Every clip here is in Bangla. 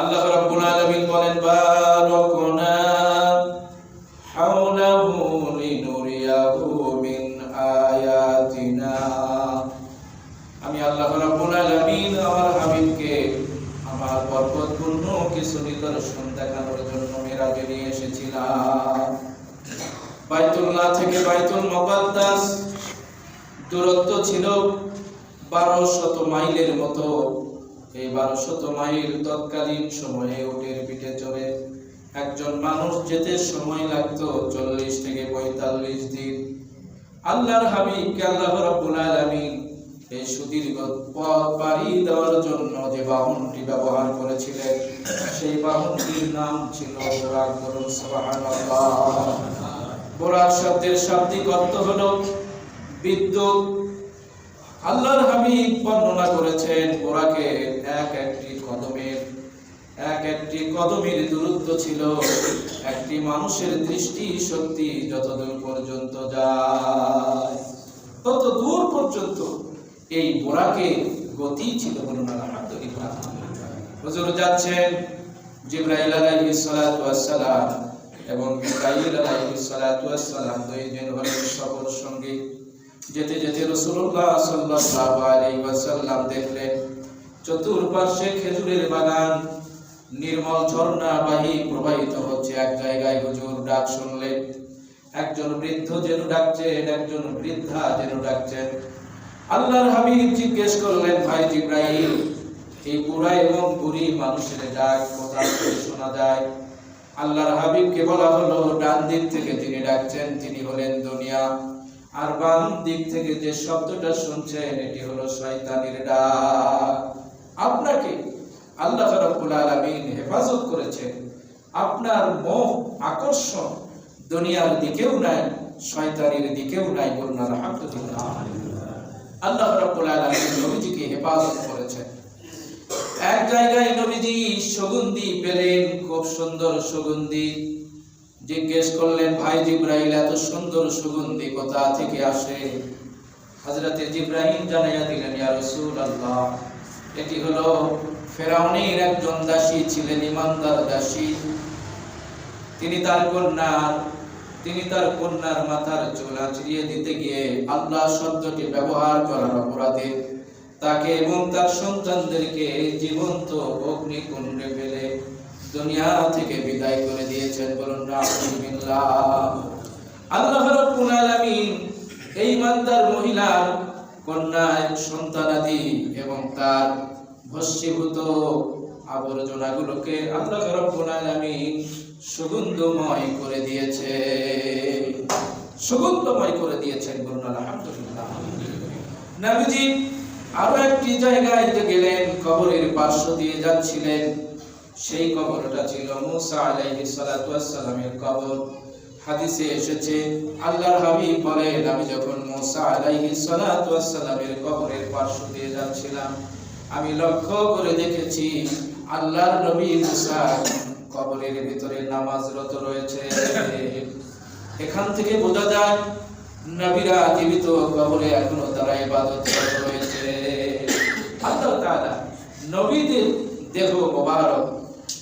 আল্লাহ রাব্বুল আলামিন বলেন, বারাকনা হাওলাহু লিনুরিয়াহু মিন আয়াতিনা। আমি আল্লাহ রাব্বুল আলামিন আমার হাবিবকে আমার বরকতপূর্ণ কিছু নিদর্শন দেখানোর জন্য মেরাজে নিয়ে এসেছিলাম। বাইতুল্লাহ থেকে বাইতুল মুকাদ্দাস, দূরত্ব ছিল বারো শত মাইলের মতো। এই বারো শত মাইল তৎকালীন সময়ে উটের পিঠে চড়ে একজন মানুষ যেতে সময় লাগতো চল্লিশ থেকে পঁয়তাল্লিশ দিন। আল্লাহর হাবিবকে আল্লাহ রাব্বুল আলামিন এই সুদীর্ঘ পথ পাড়ি দেওয়ার জন্য যে বাহনটি ব্যবহার করেছিলেন, সেই বাহনটির নাম ছিল বোরাক। বলুন সুবহানাল্লাহ। বোরাক শব্দের শাব্দিক অর্থ হলো বিদ্যুৎ আল্লাহর হাবিব বর্ণনা করেছেন বোরাকে এক একটি কদমের, এক একটি কদমের দূরত্ব ছিল, একটি মানুষের দৃষ্টি শক্তি যতদূর পর্যন্ত যায়, তত দূর পর্যন্ত এই বোরাকে গতি ছিল বলুন হুজুর যাচ্ছেন জিব্রাইল আলাইহিস সালাতু ওয়াস সালাম এবং মিকাইল আলাইহিস সালাতু ওয়াস সালাম দুইজন হলেন সফর সঙ্গী। যেতে যেতে রাসূলুল্লাহ সাল্লাল্লাহু আলাইহি ওয়াসাল্লাম দেখলেন, চতুর্পার্শ্বে খেজুরের বাগান, নির্মল ঝর্ণা বাহি প্রবাহিত হচ্ছে। এক জায়গায় হুজুর ডাক শুনলেন, একজন বৃদ্ধ যেন ডাকছেন, একজন বৃদ্ধা যেন ডাকছেন। আল্লাহর হাবিব জিজ্ঞেস করলেন, ভাই জিব্রাইল, এই বুড়া এবং বুড়ি মানুষের ডাক কোথা থেকে শোনা যায়। আল্লাহর হাবিবকে বলা হলো, ডান দিক থেকে যিনি ডাকছেন, তিনি হলেন দুনিয়া। আর বাম দিক থেকে যে শব্দটা শুনছেন, এটি হলো শয়তানের ডাক। আপনাকে আল্লাহ রাব্বুল আলামিন হেফাজত করেছেন। আপনার মোহ, আকর্ষণ দুনিয়ার দিকেও নাই, শয়তানের দিকেও নাই, বলুন আলহামদুলিল্লাহ। আল্লাহ রাব্বুল আলামিন নবীজিকে হেফাজত করেছেন। এক জায়গায় নবীজি সুগন্ধি পেলেন, খুব সুন্দর সুগন্ধি। জিজ্ঞেস করলেন, ভাই জিব্রাইল, এত সুন্দর সুগন্ধি কোথা থেকে আসে? হযরতে জিব্রাহিম জানাইয়া দিলেন এটি হলো ফেরাউনের একজন দাসী ছিলেন, ইমানদার দাসী। তিনি তার কন্যার, তিনি তার কন্যার মাথার চুল আঁচড়িয়ে দিতে গিয়ে আল্লাহ শব্দটি ব্যবহার করার অপরাধে তাকে এবং তার সন্তানদেরকে জীবন্ত অগ্নিকুণ্ডে ফেলে দুনিয়া থেকে বিদায় করে দিয়েছেন বলুন আল্লাহ রাব্বুল আলামিন এই ইমানদার মহিলার কন্যা সন্তানাদি এবং তার ভস্মীভূত আবর্জনাগুলোকে আল্লাহ রাব্বুল আলামিন সুগন্ধময় করে দিয়েছে সুগন্ধময় করে দিয়েছেন বলুন, আলহামদুলিল্লাহ। নবীজি, আরও একটি জায়গায় গেলেন, কবরের পার্শ্ব দিয়ে যাচ্ছিলেন। সেই কবরটা ছিল মুসা আলাইহিস সালাতু ওয়াস সালামের কবর। হাদিসে এসেছে, আল্লাহর হাবিব বলেন, আমি যখন মুসা আলাইহিস সালাতু ওয়াস সালামের কবরের পার্শ্ব দিয়ে যাচ্ছিলাম, আমি লক্ষ্য করে দেখেছি আল্লাহর নবী মুসা কবরের ভিতরে নামাজরত রয়েছে। এখান থেকে বোঝা যায়, নবীরা জীবিত কবরে এখনও তারা ইবাদত রয়েছে। আল্লাহ তাআলা নবীদের দেহ মোবারক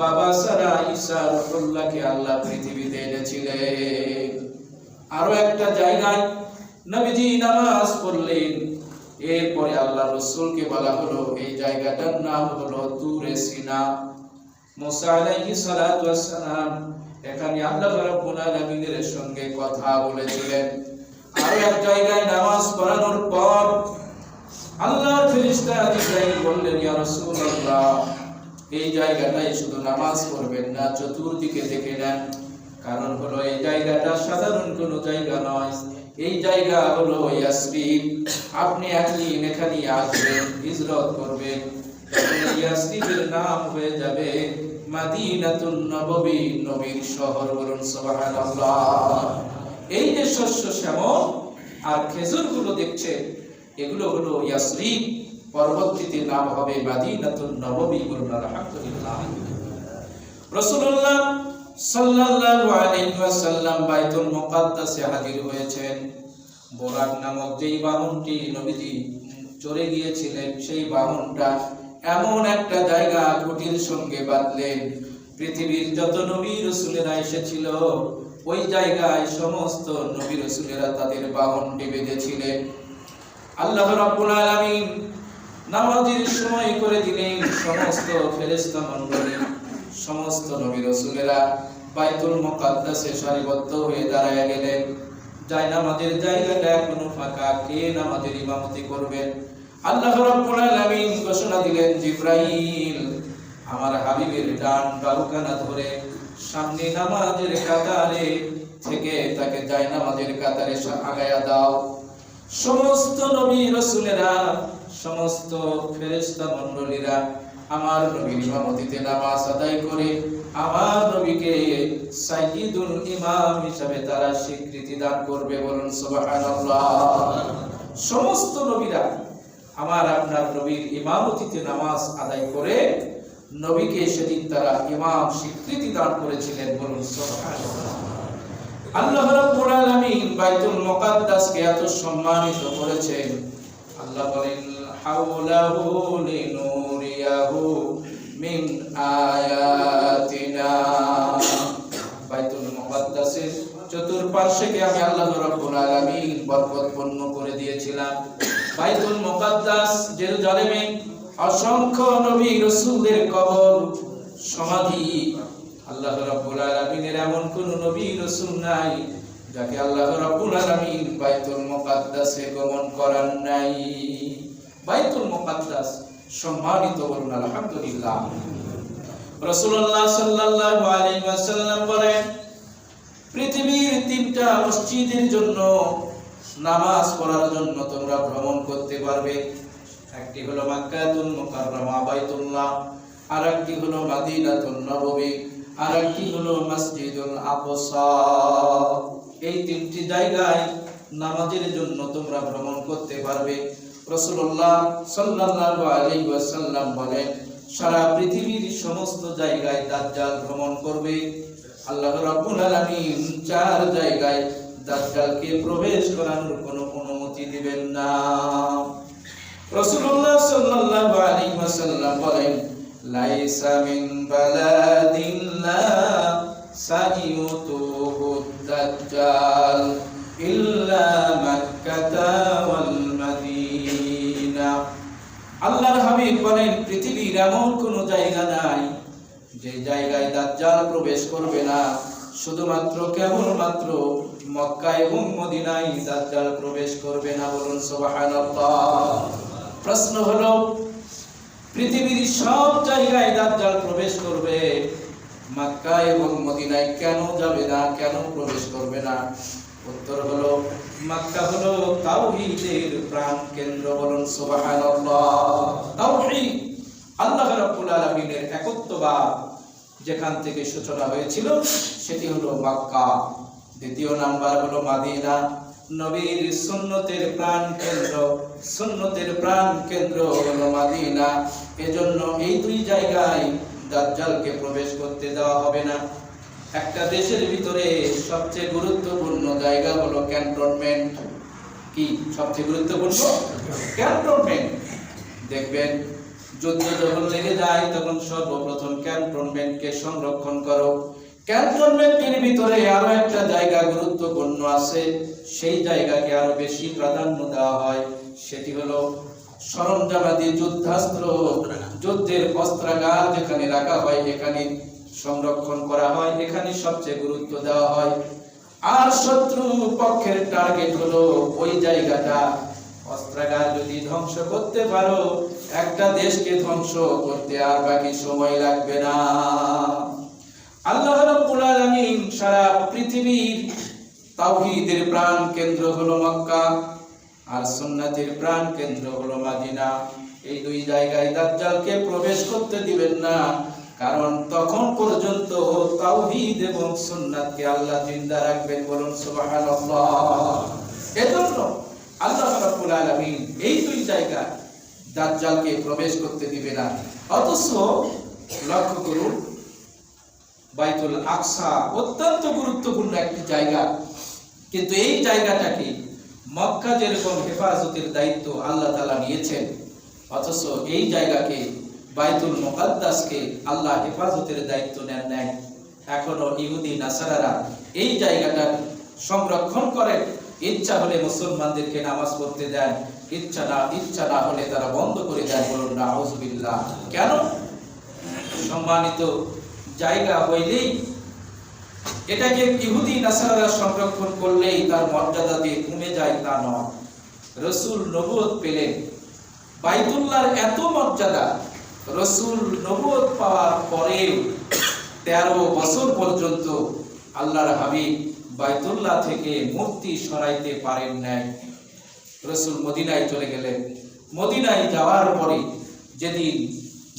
বাবা সারা ঈসা রুহুল্লাহকে আল্লাহ পৃথিবীতে এনেছিলেন। আরও একটা জায়গায় নবীজি নামাজ পড়লেন। এরপরে আল্লাহ রসুলকে বলা হলো, এই জায়গাটার নাম হলো তুরে সিনা। মুসা আলাইহিস সালাতু ওয়াস সালাম এখানে আল্লাহ রাব্বুল আলামিনের সঙ্গে কথা বলেছিলেন। আর এক জায়গায় নামাজ পড়ানোর পর আল্লাহর ফেরেশতা জিবরাইল বললেন, ইয়া রাসূলুল্লাহ এই জায়গাটাই শুধু নামাজ পড়বেন না, চতুর্দিকে দেখে নেন। কারণ হলো এই জায়গাটা সাধারণ কোনো জায়গা নয়। এই জায়গা হলো ইয়াসরিব আপনি একদিন এখানে আসবেন, হিজরত করবেন। ইয়াসরিবের নাম হয়ে যাবে মাদিনাতুন নববী, নবীর শহর বলুন সুবহানাল্লাহ। এই যে শস্য শ্যামল আর খেজুরগুলো দেখছে এগুলো হলো ইয়াসরিব পরবর্তীতে নাম হবে মাদিনাতুন নববী বলুন আলহামদুলিল্লাহ। রাসূলুল্লাহ সাল্লাল্লাহু আলাইহি ওয়াসাল্লাম বাইতুল মুকাদ্দাসে হাজির হয়েছেন। বোরাক নামক যেই বাহনটি নবীজি চড়ে গিয়েছিলেন, সেই বাহনটা এমন একটা জায়গা কুটির সঙ্গে বাঁধলেন, পৃথিবীর যত নবী রসুলেরা এসেছিল, ওই জায়গায় সমস্ত নবী রসুলেরা তাদের বাহনটি বেঁধেছিলেন। আল্লাহ রাব্বুল আলামিন নামাজের সময় করে দিলেন সমস্ত ফেরেশতা মণ্ডলী, সমস্ত নবী রাসূলেরা বাইতুল মুকাদ্দাসে সারিবদ্ধ হয়ে দাঁড়ায় গেলেন। যাই নামাজের জায়গাটা এখনও ফাঁকা, কে নামাজের ইমামতি করবেন আল্লাহ ঘোষণা দিলেন, জিব্রাইল, আমার হাবিবের ডান বাহুখানা ধরে সামনে নামাজের কাতারে থেকে তাকে যাই নামাজের কাতারে আগায়া দাও। সমস্ত নবী রসুলেরা সমস্ত ফেরেশতা মণ্ডলীরা আমার নবীর ইমামতিতে নামাজ আদায় করে আমার নবীকে সাইয়্যিদুল ইমাম হিসাবে তারা স্বীকৃতি দান করবে বলুন সুবহানাল্লাহ। সমস্ত নবীরা আমার আপনার নবীর ইমামতিতে নামাজ আদায় করে নবীকে সেদিন তারা ইমাম স্বীকৃতি দান করেছিলেন বলুন সুবহানাল্লাহ। আল্লাহ রাব্বুল আলামিন বাইতুল মুকাদ্দাসকে এত সম্মানিত করেছেন। আল্লাহ বলেন হাওলাহু লিনুরিয়াহু মিন আয়াতিনা বাইতুল মুকাদ্দাসের চতুর্পার্শ্বে আমি আল্লাহ রাব্বুল আলামিন বরকতপূর্ণ করে দিয়েছিলাম। বাইতুল মুকাদ্দাস জেরুজালেমে অসংখ্য নবী রাসূলদের কবর সমাধি। আল্লাহ রাব্বুল আলামিনের এমন কোন নবী রাসূল নাই যাকে আল্লাহ রাব্বুল আলামিন বাইতুল মুকাদ্দাসে গমন করান নাই। বাইতুল মুকাদ্দাস সম্মানিত বলুন আলহামদুলিল্লাহ। রাসূলুল্লাহ সাল্লাল্লাহু আলাইহি ওয়াসাল্লাম বলেন, পৃথিবীর তিনটা মসজিদের জন্য নামাজ পড়ার জন্য তোমরা ভ্রমণ করতে পারবে। একটি হলো মাক্কাতুল মুকাররমা, বাইতুল্লাহ। আর একটি হলো মাদিনাতুন নববী। আর একটি হলো মসজিদুল আকসা। এই তিনটি জায়গায় নামাজের জন্য তোমরা ভ্রমণ করতে পারবে। রাসূলুল্লাহ সাল্লাল্লাহু আলাইহি ওয়াসাল্লাম বলেন, সারা পৃথিবীর সমস্ত জায়গায় দাজ্জাল ভ্রমণ করবে। আল্লাহ রাব্বুল আলামিন চার জায়গায় দাজ্জালকে প্রবেশ করানোর কোনো অনুমতি দিবেন না। রাসূলুল্লাহ সাল্লাল্লাহু আলাইহি ওয়াসাল্লাম বলেন, লাইসা মিন বালাদিন লা সাইয়ুতুহু দাজ্জাল। এমন কোন জায়গা নাই যে জায়গায় দাজ্জাল প্রবেশ করবে না। শুধুমাত্র কেবলমাত্র মক্কা এবং মদিনায় দাজ্জাল প্রবেশ করবে না বলুন সুবহানাল্লাহ। প্রশ্ন হলো, পৃথিবীর সব জায়গায় দাজ্জাল প্রবেশ করবে মক্কা এবং মদিনায় কেন যাবে না, কেন প্রবেশ করবে না? উত্তর হলো, মক্কা হলো তাওহীদের প্রাণ কেন্দ্র বলুন সুবহানাল্লাহ আল্লাহ রাব্বুল আলামিনের একত্ববাদ যেখান থেকে সূচনা হয়েছিল, সেটি হলো মক্কা। দ্বিতীয় নাম্বার হলো মাদিনা। নবীর সুন্নতের প্রাণ কেন্দ্র, সুন্নতের প্রাণ কেন্দ্র হলো মাদিনা। এজন্য এই দুই জায়গায় দাজ্জালকে প্রবেশ করতে দেওয়া হবে না। একটা দেশের ভিতরে সবচেয়ে গুরুত্বপূর্ণ জায়গা হলো ক্যান্টনমেন্ট। কি? সবচেয়ে গুরুত্বপূর্ণ? ক্যান্টনমেন্ট। দেখবেন যুদ্ধ যখন লেগে যায়, তখন সর্বপ্রথম ক্যান্টনমেন্টকে সংরক্ষণ করো। ক্যান্টনমেন্টের ভিতরে আরও একটা জায়গা গুরুত্বপূর্ণ আছে। সেই জায়গাকে আরও বেশি প্রাধান্য দেওয়া হয়। সেটি হলো সরঞ্জামাদি যুদ্ধাস্ত্র, যুদ্ধের অস্ত্রাগার যেখানে রাখা হয়, এখানে সংরক্ষণ করা হয়। এখানে সবচেয়ে গুরুত্ব দেওয়া হয়। আর শত্রু পক্ষের টার্গেট হলো ওই জায়গাটা। অস্ত্রাগার যদি ধ্বংস করতে পারো, একটা দেশকে ধ্বংস করতে আর বাকি সময় লাগবে না। আল্লাহ রাব্বুল আলামিন সারা পৃথিবীর তাওহীদের প্রাণ কেন্দ্র হলো মক্কা আর সুন্নাতের প্রাণ কেন্দ্র হলো মাদিনা। এই দুই জায়গায় দাজ্জালকে প্রবেশ করতে দিবেন না, কারণ তখন পর্যন্ত তাওহীদ এবং সুন্নাতকে আল্লাহ জিন্দা রাখবেন বলুন সুবহানাল্লাহ। এজন্য আল্লাহ রাব্বুল আলামিন এই দুই জায়গা দাজ্জালকে প্রবেশ করতে দিবে না। অথচ লক্ষ্য করুন, বাইতুল আকসা অত্যন্ত গুরুত্বপূর্ণ একটি জায়গা। কিন্তু এই জায়গাটাকে মক্কা যেরকম হেফাজতের দায়িত্ব আল্লাহ তালা নিয়েছেন, অথচ এই জায়গাকে, বাইতুল মুকাদ্দাসকে আল্লাহ হেফাজতের দায়িত্ব নেন নেয় এখনও ইহুদি, নাসারারা এই জায়গাটা সংরক্ষণ করেন। ইচ্ছা হলে মুসলমানদেরকে নামাজ পড়তে দেন, ইচ্ছা না ইচ্ছা না হলে তারা বন্ধ করে দেন বলুন না কেন? সম্মানিত জায়গা হইলেই এটাকে ইহুদি নাসারা সংরক্ষণ করলেই তার মর্যাদা দিয়ে কমে যায় তা নয়। রসুল নবুয়ত পেলেন। বাইতুল্লাহর এত মর্যাদা, রসুল নবুয়ত পাওয়ার পরেও তেরো বছর পর্যন্ত আল্লাহর হাবিব বাইতুল্লাহ থেকে মূর্তি সরাইতে পারেন নাই। রসুল মদিনায় চলে গেলেন। মদিনায় যাওয়ার পরে যেদিন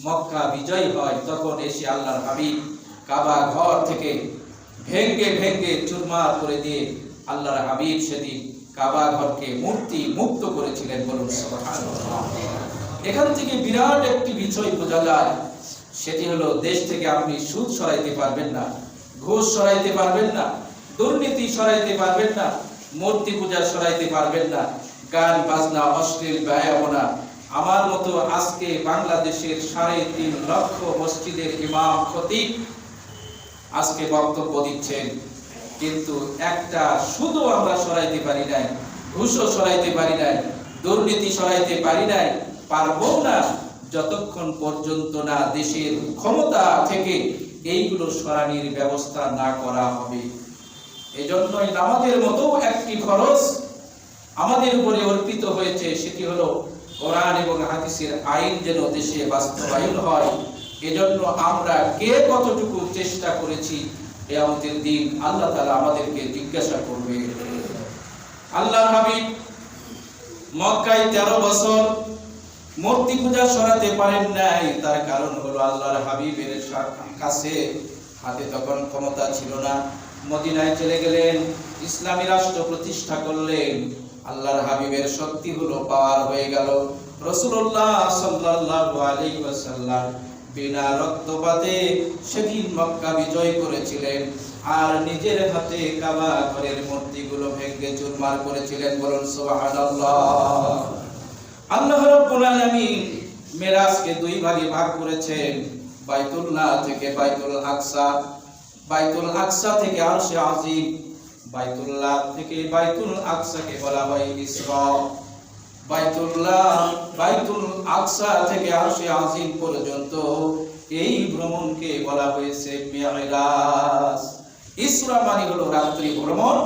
মক্কা বিজয় হয়, তখন এসে আল্লাহর হাবিব কাবা ঘর থেকে ভেঙ্গে ভেঙ্গে চুরমার করে দিয়ে আল্লাহর হাবিব সেদিন কাবা ঘরকে মূর্তি মুক্ত করেছিলেন বলুন এখান থেকে বিরাট একটি বিষয় বোঝা যায়, সেটি হলো দেশ থেকে আপনি সুদ সরাইতে পারবেন না, ঘুষ সরাইতে পারবেন না দুর্নীতি সরাইতে পারবেন না, মূর্তি পূজা সরাইতে পারবেন না, গান, বাজনা, অশ্লীল ব্যয়াবনা। আমার মতো আজকে বাংলাদেশের সাড়ে তিন লক্ষ মসজিদের ইমাম খতিব আজকে বক্তব্য দিচ্ছেন। কিন্তু একটা শুধু আমরা সরাইতে পারি নাই, ঘুষও সরাইতে পারি নাই, দুর্নীতি সরাইতে পারি নাই, পারব না যতক্ষণ পর্যন্ত না দেশের ক্ষমতা থেকে এইগুলো সরানির ব্যবস্থা না করা হবে। এজন্যই আমাদের মতো একটি খরচ আমাদের উপরে অর্পিত হয়েছে, সেটি হলো কোরআন এবং হাদিসের আইন যেন দেশে বাস্তবায়ন হয়। এজন্য আমরা কে কতটুকু চেষ্টা করেছি এ আমাদের দিন আল্লাহ তাআলা আমাদেরকে জিজ্ঞাসা করবে। আল্লাহ হাবিব মক্কায় তেরো বছর মূর্তি পূজা সরাতে পারেন নাই, তার কারণ হলো আল্লাহর হাবিবের কাছে হাতে তখন ক্ষমতা ছিল না। মদিনায় চলে গেলেন, ইসলামী রাষ্ট্র প্রতিষ্ঠা করলেন, আল্লাহর হাবিবের শক্তি হলো পাওয়ার হয়ে গেল। রসুল্লাহ সাল্লাল্লাহু আলাইহি বিনা রক্তপাতে সেদিন মক্কা বিজয় করেছিলেন আর নিজের হাতে কাবা ঘরের মূর্তিগুলো ভেঙে চুরমার করেছিলেন বলুন সুবহানাল্লাহ। মিরাজকে দুই ভাগে ভাগ করেছেন, বাইতুল্লাহ থেকে বাইতুল আকসা। বাইতুল আকসা থেকে আরশে আজিম। বাইতুল্লাহ থেকে বাইতুল আকসাকে বলা হয় ইসরা বাইতুল্লাহ, বাইতুল আকসা থেকে আরশে আজিম পর্যন্ত এই ভ্রমণকে বলা হয়েছে মেরাজ। ইসরা মানে হলো রাত্রি ভ্রমণ,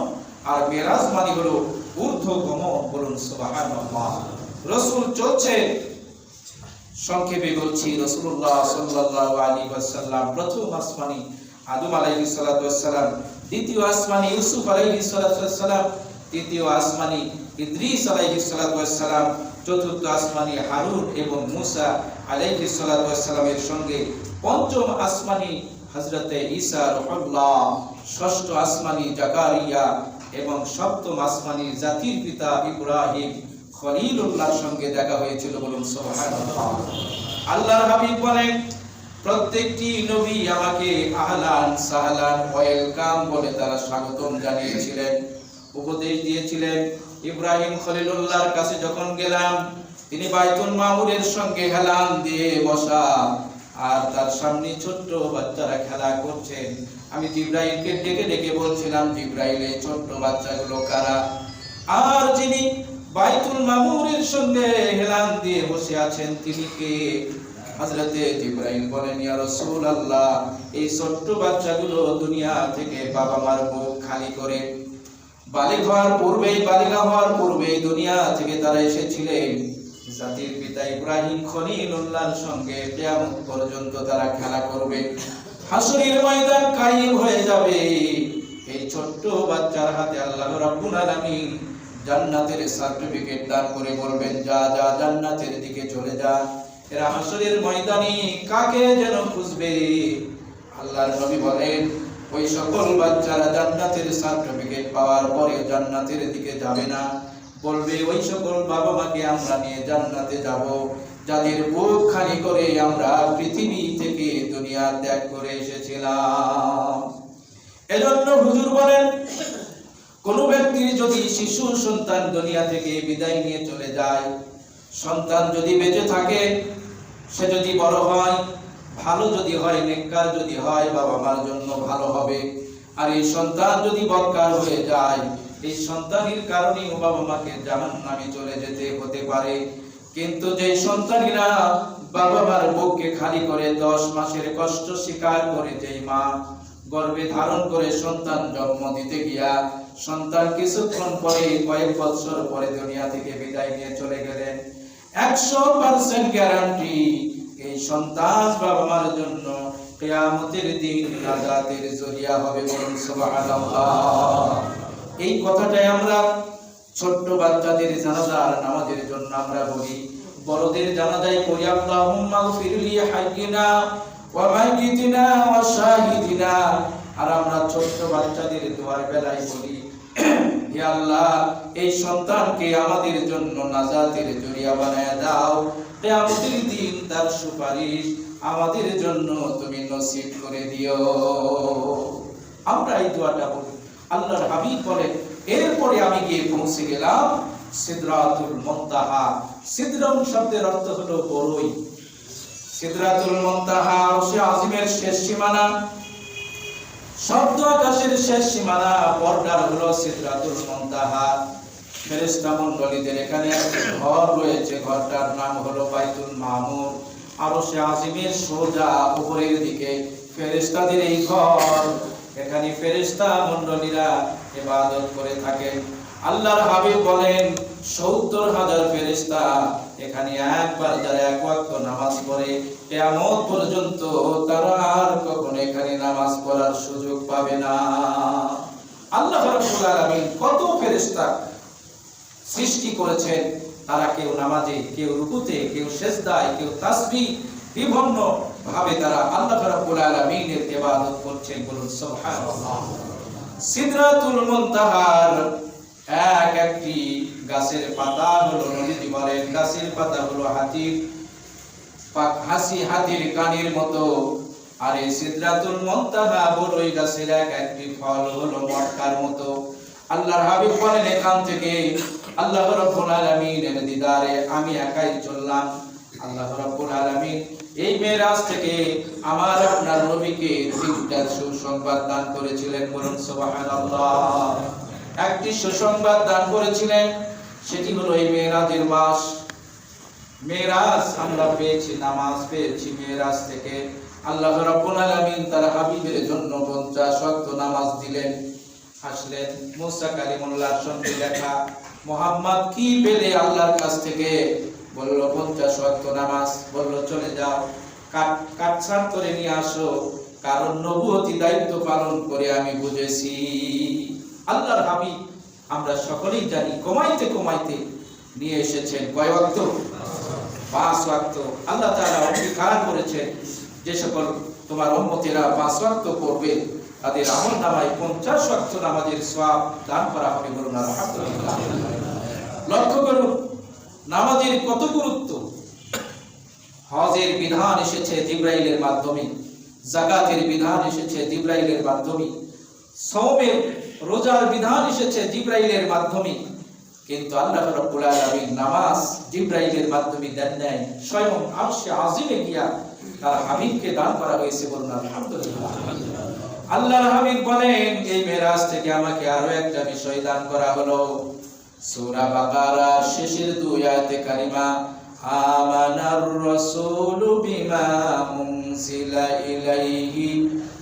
আর মেরাজ মানে হলো ঊর্ধ্ব গমন বলুন সুবহানাল্লাহ। রসুল চলছে, সংক্ষেপে বলছি, রসুল্লাহ সাল্লাল্লাহু আলাইহি ওয়াসাল্লাম প্রথম আসমানি আদম আলাইহিস সালাতু ওয়াসসালাম দ্বিতীয় আসমানি ইউসুফ আলাইহিস সালাতু ওয়াসসালাম তৃতীয় আসমানি ইদ্রিস ওয়াসসালাম চতুর্থ আসমানি হারুন এবং মুসা ওয়াসসালামের সঙ্গে পঞ্চম আসমানি ঈসা ষষ্ঠ আসমানি জাকারিয়া এবং সপ্তম আসমানি জাতির পিতা ইব্রাহিম খলিলুল্লাহর সঙ্গে দেখা হয়েছিল বলুন সুবহানাল্লাহ। আল্লাহর হাবিব বলেন প্রত্যেকটি নবী আমাকে আহলান সাহলান ওয়েলকাম বলে তারা স্বাগতম জানিয়েছিলেন, উপদেশ দিয়েছিলেন। ইব্রাহিম খলিলুল্লাহর কাছে যখন গেলাম, তিনি বাইতুল মামুরের সঙ্গে হেলান দিয়ে বসা, আর তার সামনে ছোট্ট বাচ্চারা খেলা করছেন। আমি জিব্রাইলকে ডেকে ডেকে বলছিলাম, জিব্রাইল এই ছোট্ট বাচ্চাগুলো কারা? আর যিনি বাইতুল মামুরের সঙ্গে হেলান দিয়ে বসে আছেন, তিনি কে? সঙ্গে পর্যন্ত তারা খেলা করবে। হাসরের ময়দান কায়েম হয়ে যাবে। এই ছোট্ট বাচ্চার হাতে আল্লাহ রাব্বুল জান্নাতের সার্টিফিকেট দান করে বলবেন, যা যা, জান্নাতের দিকে চলে যা। এরা হাসরের ময়দানে কাকে যেন খুঁজবে? আল্লাহর নবী বলেন, ওই সকল বাচ্চারা জান্নাতের সার্টিফিকেট পাওয়ার পরে জান্নাতের দিকে যাবে না। বলবে, ওই সকল বাবা মাকে আমরা নিয়ে জান্নাতে যাব, যাদের বুক খালি করে আমরা পৃথিবী থেকে দুনিয়া ত্যাগ করে এসেছিলাম। এজন্য হুজুর বলেন, কোন ব্যক্তির যদি শিশু সন্তান দুনিয়া থেকে বিদায় নিয়ে চলে যায়, সন্তান যদি বেঁচে থাকে সে যদি বড় হয়, ভালো যদি হয়, নেককার যদি হয় বাবা মার জন্য ভালো হবে। আর এই সন্তান যদি বক্কার হয়ে যায়, এই সন্তানের কারণে ও বাবা মাকে জাহান নামে চলে যেতে হতে পারে। কিন্তু যে সন্তানেরা বাবা মার বুককে খালি করে দশ মাসের কষ্ট স্বীকার করে যেই মা গর্বে ধারণ করে সন্তান জন্ম দিতে গিয়া, সন্তান কিছুক্ষণ পরে, কয়েক বছর পরে দুনিয়া থেকে বিদায় নিয়ে চলে গেলেন। একশো পার্সেন্ট গ্যারান্টি এই সন্তান বাবা মার জন্য কেয়ামতের দিন নাজাতের জরিয়া হবে বলুন এই কথাটাই আমরা ছোট্ট বাচ্চাদের জানাজার নামাজের জন্য আমরা বলি। বড়দের জানাজায় পড়ি, আল্লাহুম্মা গফিরলি হাইয়িনা ওয়া মাইয়িতিনা ওয়া শাহিদিনা। আর আমরা ছোট্ট বাচ্চাদের দোয়ার বেলায় বলি এই সন্তানকে আমাদের জন্য নাজাতের জরিয়া বানায় দাও। দিন তার সুপারিশ আমাদের জন্য তুমি নসিব করে দিও। আমরা এই দোয়াটা বলি আল্লাহর এরপরে আমি গিয়ে পৌঁছে গেলাম সিদরাতুল মুনতাহা। সিদরাম শব্দের অর্থ হলো বড়ই। সিদরাতুল মুনতাহা আরশে আজিমের শেষ সীমানা। শব্দ আকাশের শেষ সীমানা, পর্দার হলো সিদরাতুল মন্তাহা। ফেরেস্তা মন্ডলীদের এখানে ঘর রয়েছে, ঘরটার নাম হলো বাইতুল মামুর। আরশে আজিমের সোজা উপরের দিকে ফেরেস্তাদের এই ঘর। এখানে ফেরেস্তা মন্ডলীরা ইবাদত করে থাকেন। আল্লাহর হাবিব বলেন, সত্তর হাজার ফেরেশতা এখানে একবার যারা এক ওয়াক্ত নামাজ পড়ে, কিয়ামত পর্যন্ত তারা আর কখনো এখানে নামাজ পড়ার সুযোগ পাবে না। আল্লাহ রাব্বুল কত ফেরেশতা সৃষ্টি করেছেন, তারা কেউ নামাজে, কেউ রুকুতে, কেউ সেজদায়, কেউ তাসবিহ বিভিন্ন ভাবে তারা আল্লাহ রাব্বুল আলামিনের ইবাদত করছেন বলুন সুবহানাল্লাহ। সিদরাতুল মুনতাহার এক একটি গাছের পাতা হলো গাছের পাতা হলো হাতির হাসি হাতির মতো। সিদরাতুল মুনতাহা বড়ই গাছের এক একটি ফল হলো মটকার মতো। আল্লাহর হাবিব বলেন, এখান থেকে আল্লাহ রাব্বুল দিদারে আমি একাই চললাম। আল্লাহ রাব্বুল আলামিন এই মেরাজ থেকে আমার আপনার তিনটা সুসংবাদ দান করেছিলেন বলুন, সুবহানাল্লাহ। একটি সুসংবাদ দান করেছিলেন, সেটি হলো এই মেরাজের মাস মেরাজ আমরা পেয়েছি নামাজ, পেয়েছি মেরাজ থেকে। আল্লাহ রাব্বুল আলামিন তার হাবিবের জন্য 50 ওয়াক্ত নামাজ দিলেন। হাসলেন, মুসা কালিমুল্লাহর সঙ্গে দেখা। মোহাম্মদ কি পেলে আল্লাহর কাছ থেকে? বলল 50 ওয়াক্ত নামাজ। বলল, চলে যাও। কাট, কাটছাট করে নিয়ে আসো। কারণ নবুয়তি দায়িত্ব পালন করে আমি বুঝেছি। আল্লাহর হাবিব আমরা সকলেই জানি কমাইতে কমাইতে নিয়ে এসেছেন কয় পাঁচ ওয়াক্ত। আল্লাহ তাআলা অঙ্গীকার করেছেন যে সকল তোমার উম্মতেরা পাঁচ ওয়াক্ত করবে তাদের আমল নামায় পঞ্চাশ ওয়াক্ত নামাজের সওয়াব দান করা হবে বলুন লক্ষ্য করুন, নামাজের কত গুরুত্ব? হজের বিধান এসেছে জিব্রাইলের মাধ্যমে, জাকাতের বিধান এসেছে জিব্রাইলের মাধ্যমে, সওমের রোজার বিধান এসেছে জিব্রাইলের মাধ্যমে। কিন্তু আল্লাহ রাব্বুল আলামিন নামাজ জিব্রাইলের মাধ্যমে দেন নাই, স্বয়ং আরশে আজিমে গিয়া তার হাবিবকে দান করা হয়েছে বলুন, আলহামদুলিল্লাহ। আল্লাহর হাবিব বলেন, এই মেরাজ থেকে আমাকে আরও একটা বিষয় দান করা হলো। সূরা বাকারা, শেষের দুই আয়াতে কারিমা, আমানার রাসূলু বিমা উনজিলা ইলাইহি